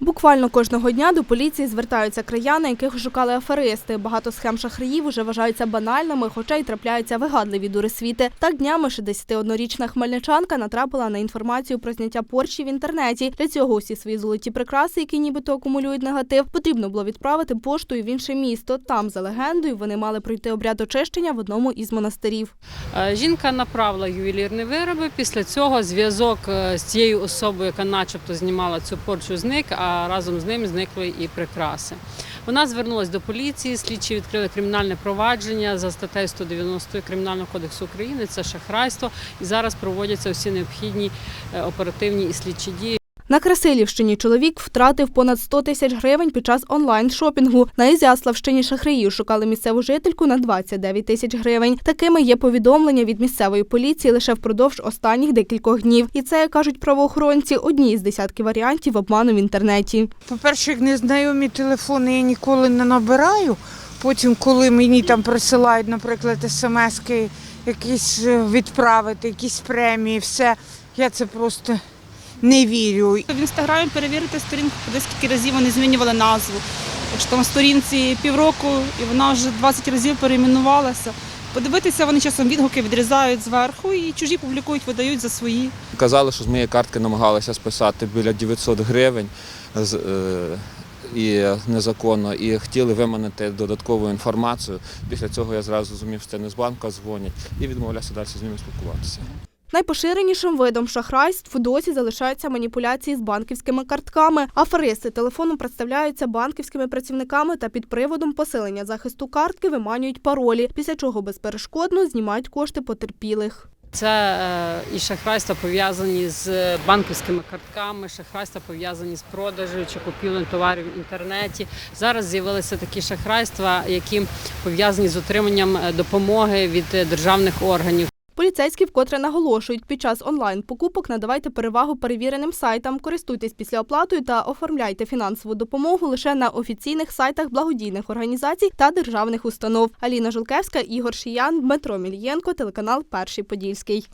Буквально кожного дня до поліції звертаються краяни, яких шукали аферисти. Багато схем шахраїв уже вважаються банальними, хоча й трапляються вигадливі дурисвіти. Так днями 61-річна хмельничанка натрапила на інформацію про зняття порчі в інтернеті. Для цього усі свої золоті прикраси, які нібито акумулюють негатив, потрібно було відправити поштою в інше місто. Там, за легендою, вони мали пройти обряд очищення в одному із монастирів. Е, Жінка направила ювелірні вироби. Після цього зв'язок е, з цією особою, яка начебто знімала цю порчу, зник, а разом з ним зникли і прикраси. Вона звернулася до поліції. Слідчі відкрили кримінальне провадження за статтею 190 Кримінального кодексу України. Це шахрайство. І зараз проводяться всі необхідні е, оперативні і слідчі дії. На Красилівщині чоловік втратив понад 100 тисяч гривень під час онлайн-шопінгу. На Ізяславщині шахраїв шукали місцеву жительку на 29 тисяч гривень. Такими є повідомлення від місцевої поліції лише впродовж останніх декількох днів. І це, кажуть правоохоронці, одні із десятків варіантів обману в інтернеті. По-перше, незнайомі телефони я ніколи не набираю. Потім, коли мені там присилають, наприклад, смски, якісь е, відправити, якісь премії, все, я це просто не вірю. В інстаграмі перевірити сторінку, куди скільки разів вони змінювали назву. Якщо там сторінці півроку і вона вже 20 разів перейменувалася. Подивитися, вони часом відгуки відрізають зверху і чужі публікують, видають за свої. Казали, що з моєї картки намагалися списати біля 900 гривень з- е, і незаконно, і хотіли виманити додаткову інформацію. Після цього я зразу зрозумів, що це не з банка дзвонять і відмовлявся далі з ними спілкуватися. Найпоширенішим видом шахрайств досі залишаються маніпуляції з банківськими картками. Аферисти телефоном представляються банківськими працівниками та під приводом посилення захисту картки виманюють паролі, після чого безперешкодно знімають кошти потерпілих. Це е, і шахрайства пов'язані з банківськими картками, шахрайства пов'язані з продажем чи купівлею товарів в інтернеті. Зараз з'явилися такі шахрайства, які пов'язані з отриманням е, допомоги від е, державних органів. Поліцейські вкотре наголошують, під час онлайн-покупок надавайте перевагу перевіреним сайтам, користуйтесь після оплатою та оформляйте фінансову допомогу лише на офіційних сайтах благодійних організацій та державних установ. Аліна Жулкевська, Ігор Шиян, Дмитро Мільєнко, телеканал Перший Подільський.